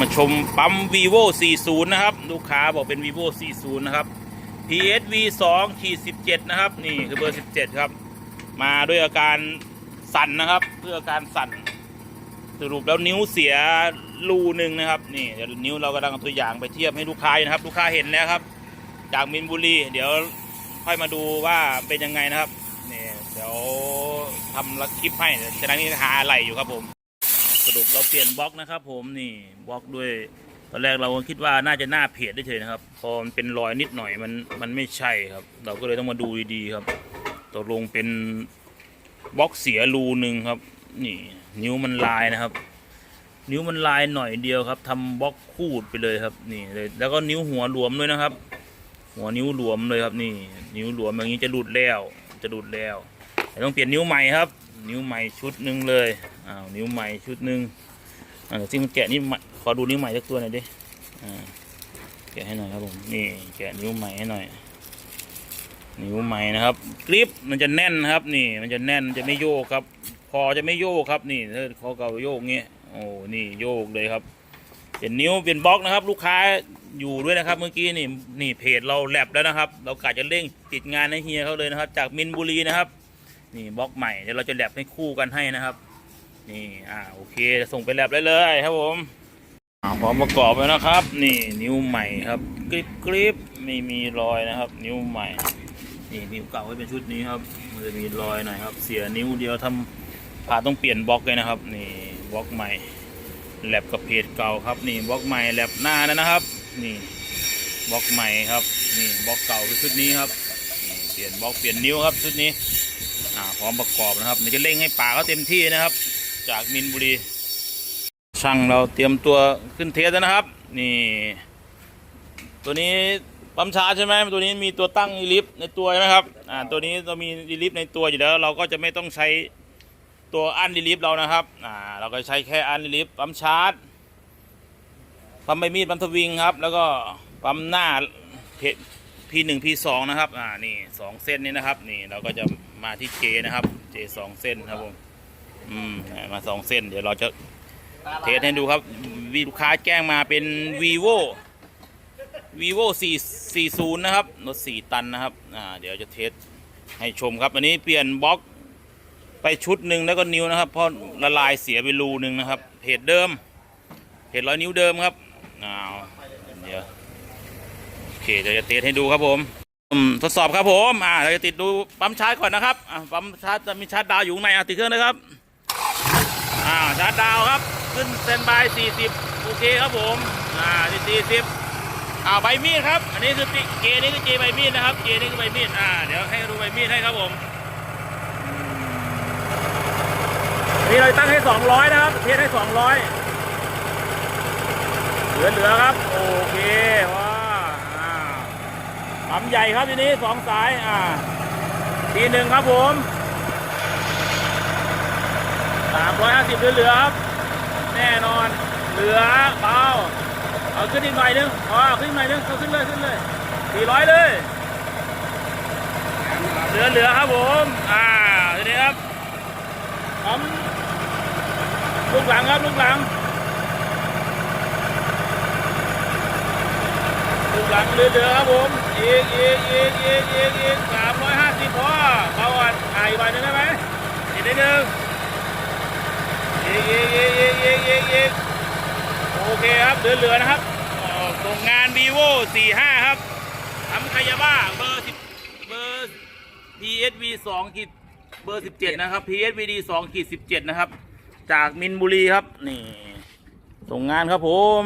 มาชมปั๊ม vivo 40 นะครับ ลูกค้าบอกเป็น vivo 40 นะครับ PSV 2ขีด17 นะครับ นี่คือเบอร์ 17 ครับ มาด้วยอาการสั่นนะครับ เพื่ออาการสั่น สรุปแล้วนิ้วเสียรูหนึ่งนะครับ นี่เดี๋ยวนิ้วเรากำลังเอาตัวอย่างไปเทียบให้ลูกค้านะครับ ลูกค้าเห็นแล้วครับ จากมินบุรี เดี๋ยวค่อยมาดูว่าเป็นยังไงนะครับ นี่เดี๋ยวทำคลิปให้เดี๋ยวจะนั่งนี่หาอะไรอยู่ครับผม รุปเราเปลี่ยนบล็อกนะครับ ผมนี่บล็อกด้วยตอนแรกเราคิดว่าน่าจะหน้าเพจได้เฉยนะครับ พอมันเป็นรอยนิดหน่อยมันมันไม่ใช่ครับ เราก็เลยต้องมาดูดีๆครับตกลงเป็นบล็อกเสียรูหนึ่งครับ นี่ นิ้วมันลายนะครับ นิ้วมันลายหน่อยเดียวครับทำบล็อกคูดไปเลยครับนี่เลยแล้วก็นิ้วหัวหลวมด้วยนะครับ หัวนิ้วหลวมเลยครับนี่ นิ้วหลวมอย่างนี้จะหลุดแล้วจะหลุดแล้วต้องเปลี่ยนนิ้วใหม่ครับ นิ้วใหม่ชุดหนึ่งเลยอ้าวนิ้วใหม่ชุดหนึ่งอ่าเดี๋ยวซิมแกะนิ้วใหม่ขอดูนิ้วใหม่สักตัวหน่อยดิอ่าแกะให้หน่อยครับผมนี่แกะนิ้วใหม่ให้หน่อยนิ้วใหม่นะครับกริปมันจะแน่นนะครับ นี่มันจะแน่นมันจะไม่โยกครับคอจะไม่โยกครับ นี่ถ้าคอเก่าโยกเงี้ยโอ้นี่โยกเลยครับเป็นนิ้วเป็นบล็อกนะครับ ลูกค้าอยู่ด้วยนะครับ เมื่อกี้นี่นี่เพจเราแลบแล้วนะครับ เรากะจะเร่งติดงานให้เฮียเขาเลยนะครับ จากมินบุรีนะครับ นี่บล็อกใหม่เดี๋ยวเราจะแลบให้คู่กันให้นะครับ นี่อ่าโอเคจะส่งไปแลบได้เลยครับผมอ่าพร้อมประกอบแล้วนะครับ นี่นิ้วใหม่ครับกริบกริบไม่มีรอยนะครับ นิ้วใหม่ นี่นิ้วเก่าไว้เป็นชุดนี้ครับมันจะมีรอยหน่อยครับ เสียนิ้วเดียวทำพาต้องเปลี่ยนบล็อกเลยนะครับ นี่บล็อกใหม่แลบกับเพจเก่าครับ นี่บล็อกใหม่แลบหน้าแล้วนะครับ นี่บล็อกใหม่ครับ นี่บล็อกเก่าคือชุดนี้ครับเปลี่ยนบล็อกเปลี่ยนนิ้วครับชุดนี้ อ่าพร้อมประกอบนะครับเดี๋ยวจะเร่งให้ป่าเขาเต็มที่นะครับ จากมินบุรี ช่างเราเตรียมตัวขึ้นเทสแล้วนะครับ นี่ ตัวนี้ปั๊มชาร์จใช่ไหมตัวนี้มีตัวตั้งอีลิฟในตัวใช่ไหมครับอ่าตัวนี้เรามีอีลิฟในตัวอยู่แล้ว เราก็จะไม่ต้องใช้ตัวอันรีลิฟเรานะครับอ่าเราก็ใช้แค่อันรีลิฟปั๊มชาร์จปั๊มใบมีดปั๊มทวิงครับ แล้วก็ปั๊มหน้าพีหนึ่งพีสองนะครับ อ่า นี่สองเส้นนี้นะครับ นี่เราก็จะ มาที่เจนะครับเจสองเส้นครับผมอืมมาสองเส้น เดี๋ยวเราจะเทสให้ดูครับวีลูกค้าแจ้งมาเป็น vivo vivo 4 40 นะครับรถ4ตันนะครับอ่าเดี๋ยวจะเทสให้ชมครับ อันนี้เปลี่ยนบล็อกไปชุดหนึ่งแล้วก็นิ้วนะครับเพราะละลายเสียไปรูหนึ่งนะครับเพจเดิมเพจร้อยนิ้วเดิมครับอ้าวเดี๋ยวโอเคเดี๋ยวจะติดให้ดูครับผมอืม ทดสอบครับผมอ่าเราจะติดดูปั๊มชาร์จก่อนนะครับอ่าปั๊มชาร์จจะมีชาร์จดาวอยู่ข้างในอะติดเครื่องนะครับอ่าชาร์จดาวครับ ขึ้นเซนบาย 40 โอเคครับผมอ่าที่40อ่าใบมีดครับ อันนี้คือติเกนี่คือเกใบมีดนะครับเกนี่คือใบมีดอ่าเดี๋ยวให้ดูใบมีดให้ครับผมนี่เราตั้งให้ 200 นะครับเทสให้ 200 เหลือเหลือครับ โอเคว้า ปั๊มใหญ่ครับทีนี้สองสายอ่าทีหนึ่งครับผม350เหลือเหลือครับ แน่นอน เหลือเบาเอาขึ้นอีกหน่อยนึงอ๋อขึ้นหน่อยนึงเอาขึ้นเลยขึ้นเลย400เลย เหลือเหลือครับผม อ่าทีนี้ครับผมลูกหลังครับลูกหลังลูก หลังเหลือครับผมอีกอีกอีกอีกอีกอีกสามร้อยห้าสิบพอเบาอ่อนอ่าอีกหน่อยหนึงได้ไหมอีกนิดนึงอีกอีกอีกอีกอีกอีกอีกโอเคครับเหลือนะครับส่งงาน vivo 45 ครับทำคายาบ้าเบอร์สิบเบอร์ PSV 2ขีดเบอร์ 17 นะครับ PSVD 2ขีด17 นะครับ จากมินบุรีครับ นี่ ส่งงานครับผม